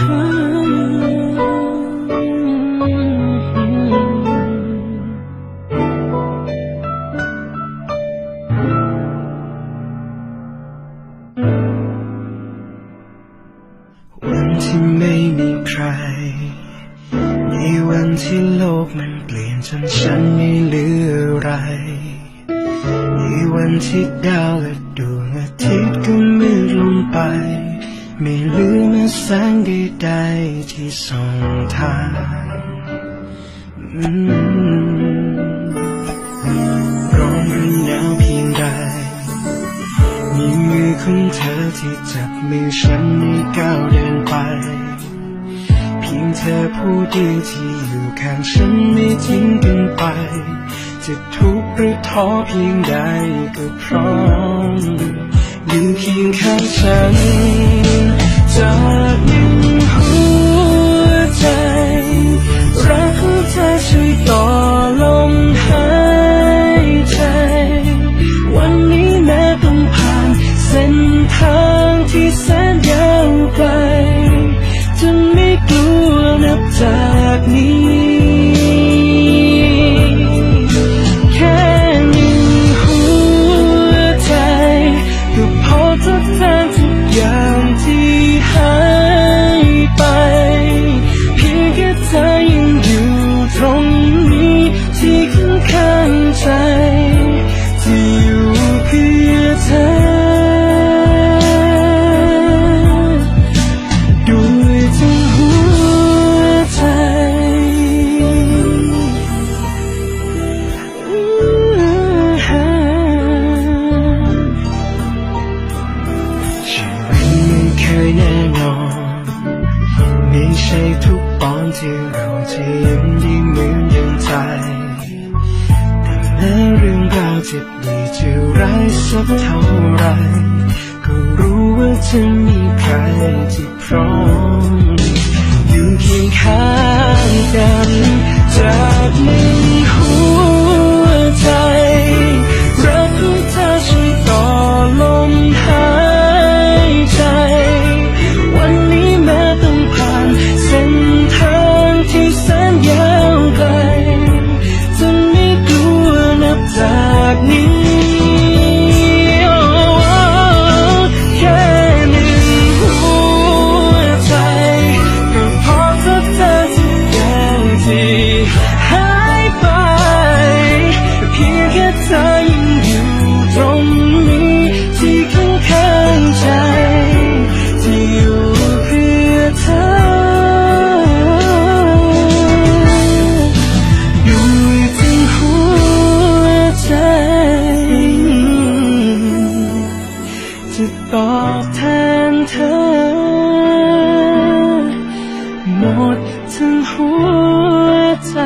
วันที่ไม่มีใคร ในวันที่โลกมันเปลี่ยนจนฉันไม่เหลือไร ในวันที่ดาวและดวงอาทิตย์ก็มืดลงไป ไม่เหลือแม้แสงใดๆที่ส่องทางอืมร้อนหรือหนาวเพียงใด มีมือของเธอที่จับมือฉันให้ก้าวเดินไป เพียงเธอผู้เดียวที่อยู่ข้างฉันไม่ทิ้งกันไป จะทุกข์หรือท้อเพียงใดก็พร้อมอยู่เคียงข้างฉัน ยแน่นอนไม่ใช่ทุกตอนที่เราจะยิ้มดีเหมือนยังใจแต่แม้เรื่องราวจะดีจะร้ายสักเท่าไรก็รู้ว่าจะมีใครที่พร้อม ตอบแทนเธอ หมดทั้งหัวใจ